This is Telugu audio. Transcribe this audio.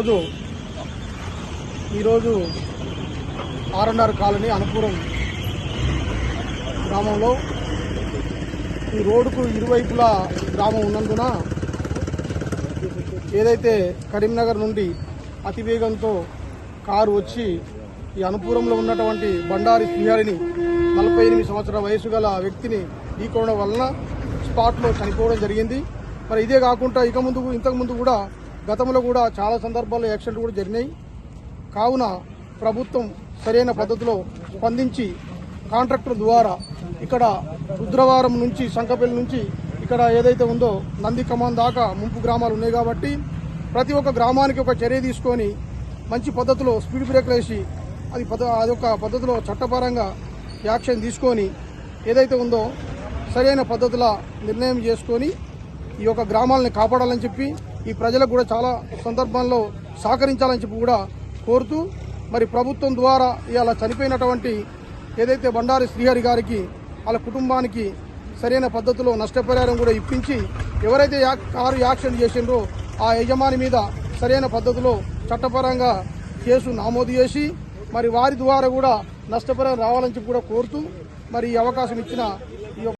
ఈరోజు ఈరోజు ఆర్ఎన్ఆర్ కాలనీ అనుపురం గ్రామంలో ఈ రోడ్డుకు ఇరువైపులా గ్రామం ఉన్నందున ఏదైతే కరీంనగర్ నుండి అతివేగంతో కారు వచ్చి ఈ అనుపురంలో ఉన్నటువంటి బండారి శ్రీహరిని నలభై ఎనిమిది సంవత్సరాల వయసు గల వ్యక్తిని ఢీకోవడం వలన స్పాట్లో చనిపోవడం జరిగింది. మరి ఇదే కాకుండా ఇక ముందు ఇంతకు ముందు కూడా గతంలో కూడా చాలా సందర్భాల్లో యాక్సిడెంట్ కూడా జరిగినాయి. కావున ప్రభుత్వం సరైన పద్ధతిలో స్పందించి కాంట్రాక్టర్ ద్వారా ఇక్కడ రుద్రవారం నుంచి సంకపల్లి నుంచి ఇక్కడ ఏదైతే ఉందో నంది కమాన్ దాకా ముంపు గ్రామాలు ఉన్నాయి కాబట్టి ప్రతి ఒక్క గ్రామానికి ఒక చర్య తీసుకొని మంచి పద్ధతిలో స్పీడ్ బ్రేక్లు వేసి అది పద అదొక పద్ధతిలో చట్టపరంగా యాక్షన్ తీసుకొని ఏదైతే ఉందో సరైన పద్ధతిలో నిర్ణయం చేసుకొని ఈ యొక్క గ్రామాలని కాపాడాలని చెప్పి ఈ ప్రజలకు కూడా చాలా సందర్భాల్లో సహకరించాలని చెప్పి కూడా కోరుతూ మరి ప్రభుత్వం ద్వారా ఇవాళ చనిపోయినటువంటి ఏదైతే బండారి శ్రీహరి గారికి వాళ్ళ కుటుంబానికి సరైన పద్ధతిలో నష్టపరిహారం కూడా ఇప్పించి ఎవరైతే కారు యాక్సిడెంట్ చేసిండ్రో ఆ యజమాని మీద సరైన పద్ధతిలో చట్టపరంగా కేసు నమోదు చేసి మరి వారి ద్వారా కూడా నష్టపరిహారం రావాలని చెప్పి కూడా కోరుతూ మరి ఈ అవకాశం ఇచ్చిన